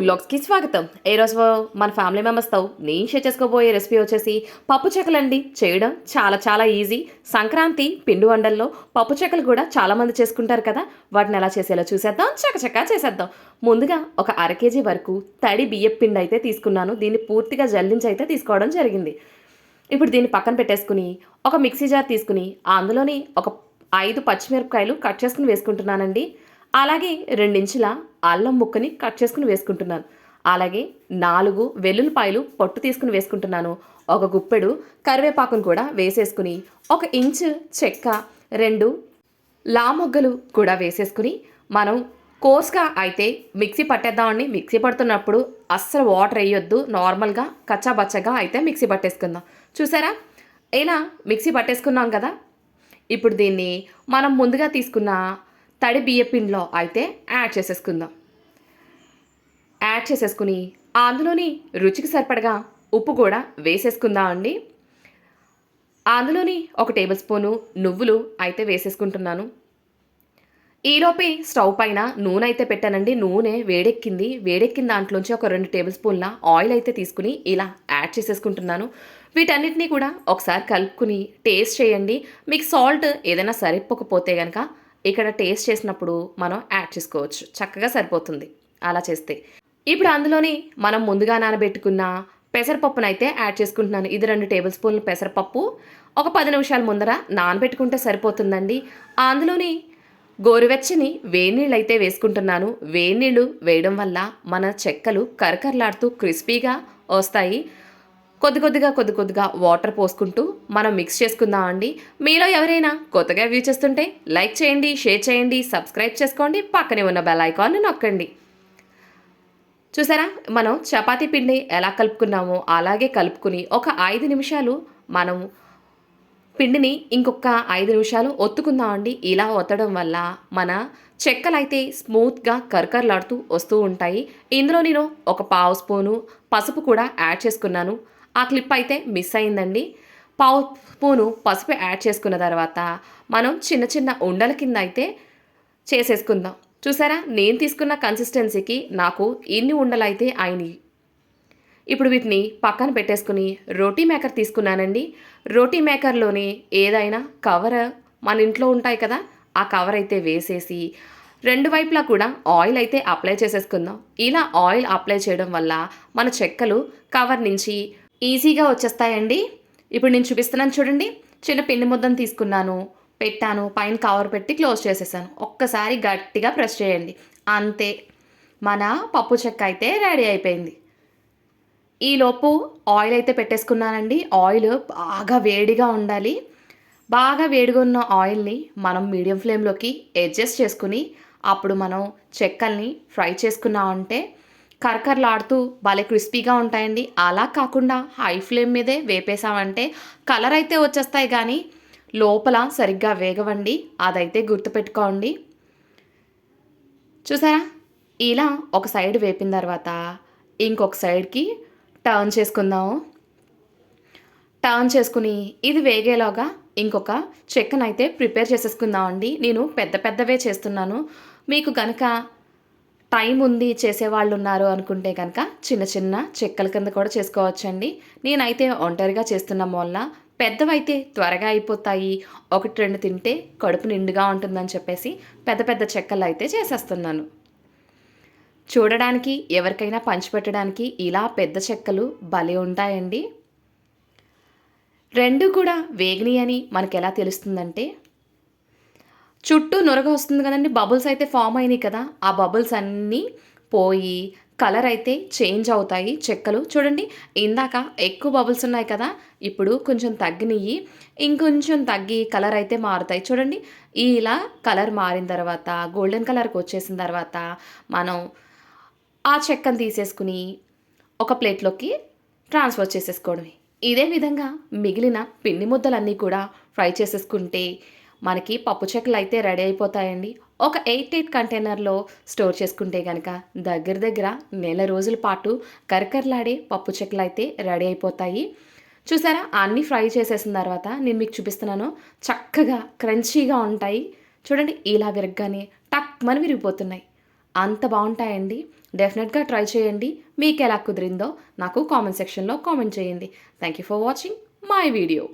వ్లాగ్స్కి స్వాగతం. ఏ రోజు మన ఫ్యామిలీ మెంబర్స్తో నేను షేర్ చేసుకోబోయే రెసిపీ వచ్చేసి పప్పు చెక్కలండి. చేయడం చాలా చాలా ఈజీ. సంక్రాంతి పిండి వండల్లో పప్పు చెక్కలు కూడా చాలామంది చేసుకుంటారు కదా. వాటిని ఎలా చేసేలా చూసేద్దాం? చకచకా చేసేద్దాం. ముందుగా ఒక అర కేజీ వరకు తడి బియ్యం పిండి అయితే తీసుకున్నాను. దీన్ని పూర్తిగా జల్లించి అయితే తీసుకోవడం జరిగింది. ఇప్పుడు దీన్ని పక్కన పెట్టేసుకుని ఒక మిక్సీ జార్ తీసుకుని అందులోని ఒక ఐదు పచ్చిమిరపకాయలు కట్ చేసుకుని వేసుకుంటున్నానండి. అలాగే రెండించుల అల్లం ముక్కని కట్ చేసుకుని వేసుకుంటున్నాను. అలాగే నాలుగు వెల్లుల్లిపాయలు పొట్టు తీసుకుని వేసుకుంటున్నాను. ఒక గుప్పెడు కరివేపాకును కూడా వేసేసుకుని ఒక ఇంచు చెక్క రెండు లామొగ్గలు కూడా వేసేసుకుని మనం కోర్స్గా అయితే మిక్సీ పట్టేద్దామండి. మిక్సీ పడుతున్నప్పుడు అస్సలు వాటర్ వేయొద్దు. నార్మల్గా కచ్చాబచ్చగా అయితే మిక్సీ పట్టేసుకుందాం. చూసారా? ఇలా మిక్సీ పట్టేసుకున్నాం కదా? ఇప్పుడు దీన్ని మనం ముందుగా తీసుకున్న తడి బియ్య పిండిలో అయితే యాడ్ చేసేసుకుందాం. యాడ్ చేసేసుకుని అందులోని రుచికి సరిపడగా ఉప్పు కూడా వేసేసుకుందాం అండి. అందులోని ఒక టేబుల్ స్పూను నువ్వులు అయితే వేసేసుకుంటున్నాను. ఈలోపే స్టవ్ పైన నూనె అయితే పెట్టానండి. నూనె వేడెక్కింది. వేడెక్కిన దాంట్లోంచి ఒక రెండు టేబుల్ స్పూన్ల ఆయిల్ అయితే తీసుకుని ఇలా యాడ్ చేసేసుకుంటున్నాను. వీటన్నిటినీ కూడా ఒకసారి కలుపుకుని టేస్ట్ చేయండి. మీకు సాల్ట్ ఏదైనా సరిపోకపోతే కనుక ఇక్కడ టేస్ట్ చేసినప్పుడు మనం యాడ్ చేసుకోవచ్చు. చక్కగా సరిపోతుంది. అలా చేస్తే. ఇప్పుడు అందులోని మనం ముందుగా నానబెట్టుకున్న పెసరపప్పును అయితే యాడ్ చేసుకుంటున్నాను. ఇది రెండు టేబుల్ స్పూన్లు పెసరపప్పు. ఒక పది నిమిషాల ముందర నానబెట్టుకుంటే సరిపోతుందండి. అందులోని గోరువెచ్చని వేడినీళ్ళు అయితే వేసుకుంటున్నాను. వేడినీళ్ళు వేయడం వల్ల మన చెక్కలు కరకరలాడుతూ క్రిస్పీగా వస్తాయి. కొద్ది కొద్దిగా కొద్ది కొద్దిగా వాటర్ పోసుకుంటూ మనం మిక్స్ చేసుకుందాం అండి. మీలో ఎవరైనా కొత్తగా వ్యూ చేస్తుంటే లైక్ చేయండి షేర్ చేయండి సబ్స్క్రైబ్ చేసుకోండి పక్కనే ఉన్న బెల్ ఐకాన్ని నొక్కండి. చూసారా? మనం చపాతీ పిండి ఎలా కలుపుకున్నామో అలాగే కలుపుకుని ఒక ఐదు నిమిషాలు మనం పిండిని ఇంకొక ఐదు నిమిషాలు ఒత్తుకుందామండి ఇలా ఒత్తడం వల్ల మన చెక్కలు అయితే స్మూత్గా కరకరలాడుతూ వస్తూ ఉంటాయి. ఇందులో నేను ఒక పావు స్పూను పసుపు కూడా యాడ్ చేసుకున్నాను. ఆ క్లిప్ అయితే మిస్ అయిందండి. పావు స్పూను పసుపు యాడ్ చేసుకున్న తర్వాత మనం చిన్న చిన్న ఉండల కింద అయితే చేసేసుకుందాం. చూసారా? నేను తీసుకున్న కన్సిస్టెన్సీకి నాకు ఇన్ని ఉండలు అయితే అయినాయి. ఇప్పుడు వీటిని పక్కన పెట్టేసుకుని రోటీ మేకర్ తీసుకున్నానండి. రోటీ మేకర్లోనే ఏదైనా కవర్ మన ఇంట్లో ఉంటాయి కదా ఆ కవర్ అయితే వేసేసి రెండు వైపులా కూడా ఆయిల్ అయితే అప్లై చేసేసుకుందాం. ఇలా ఆయిల్ అప్లై చేయడం వల్ల మన చెక్కలు కవర్ నుంచి ఈజీగా వచ్చేస్తాయండి. ఇప్పుడు నేను చూపిస్తున్నాను చూడండి. చిన్న పిండి ముద్దను తీసుకున్నాను. పెట్టాను. పైన కవర్ పెట్టి క్లోజ్ చేసేసాను. ఒక్కసారి గట్టిగా ప్రెస్ చేయండి. అంతే. మన పప్పు చెక్క అయితే రెడీ అయిపోయింది. ఈలోపు ఆయిల్ అయితే పెట్టేసుకున్నానండి. ఆయిల్ బాగా వేడిగా ఉండాలి. బాగా వేడిగా ఉన్న ఆయిల్ని మనం మీడియం ఫ్లేమ్లోకి అడ్జస్ట్ చేసుకుని అప్పుడు మనం చెక్కల్ని ఫ్రై చేసుకున్నామంటే కరకరలాడుతూ భలే క్రిస్పీగా ఉంటాయండి. అలా కాకుండా హై ఫ్లేమ్ మీదే వేపేసామంటే కలర్ అయితే వచ్చేస్తాయి కానీ లోపల సరిగ్గా వేగవండి. అదైతే గుర్తుపెట్టుకోండి. చూసారా? ఇలా ఒక సైడ్ వేపిన తర్వాత ఇంకొక సైడ్కి టర్న్ చేసుకుందాము. టర్న్ చేసుకుని ఇది వేగేలాగా ఇంకొక చెక్కను అయితే ప్రిపేర్ చేసేసుకుందామండి. నేను పెద్ద పెద్దవే చేస్తున్నాను. మీకు కనుక టైం ఉంది చేసేవాళ్ళు ఉన్నారు అనుకుంటే కనుక చిన్న చిన్న చెక్కల కింద కూడా చేసుకోవచ్చండి. నేనైతే ఒంటరిగా చేస్తున్న వల్ల పెద్దవైతే త్వరగా అయిపోతాయి. ఒకటి రెండు తింటే కడుపు నిండుగా ఉంటుందని చెప్పేసి పెద్ద పెద్ద చెక్కలు అయితే చేసేస్తున్నాను. చూడడానికి ఎవరికైనా పంచిపెట్టడానికి ఇలా పెద్ద చెక్కలు భలే ఉంటాయండి. రెండు కూడా వేగిని అని మనకు ఎలా తెలుస్తుందంటే చుట్టూ నొరగ వస్తుంది కదండి. బబుల్స్ అయితే ఫామ్ అయినాయి కదా. ఆ బబుల్స్ అన్నీ పోయి కలర్ అయితే చేంజ్ అవుతాయి. చెక్కలు చూడండి. ఇందాక ఎక్కువ బబుల్స్ ఉన్నాయి కదా. ఇప్పుడు కొంచెం తగ్గినవి ఇంకొంచెం తగ్గి కలర్ అయితే మారుతాయి. చూడండి. ఇలా కలర్ మారిన తర్వాత గోల్డెన్ కలర్కి వచ్చేసిన తర్వాత మనం ఆ చెక్కను తీసేసుకుని ఒక ప్లేట్లోకి ట్రాన్స్ఫర్ చేసేసుకోవడమే. ఇదే విధంగా మిగిలిన పిండి ముద్దలన్నీ కూడా ఫ్రై చేసేసుకుంటే మనకి పప్పు చెక్కలు అయితే రెడీ అయిపోతాయండి. ఒక ఎయిట్ ఎయిట్ కంటైనర్లో స్టోర్ చేసుకుంటే కనుక దగ్గర దగ్గర నెల రోజుల పాటు కరకరలాడే పప్పు చెక్కలు అయితే రెడీ అయిపోతాయి. చూసారా? అన్నీ ఫ్రై చేసేసిన తర్వాత నేను మీకు చూపిస్తున్నాను. చక్కగా క్రంచీగా ఉంటాయి. చూడండి ఇలా విరగ్గానే టక్ మన విరిగిపోతున్నాయి. అంత బాగుంటాయండి. డెఫినెట్గా ట్రై చేయండి. మీకు ఎలా కుదిరిందో నాకు కామెంట్ సెక్షన్లో కామెంట్ చేయండి. Thank you for watching my video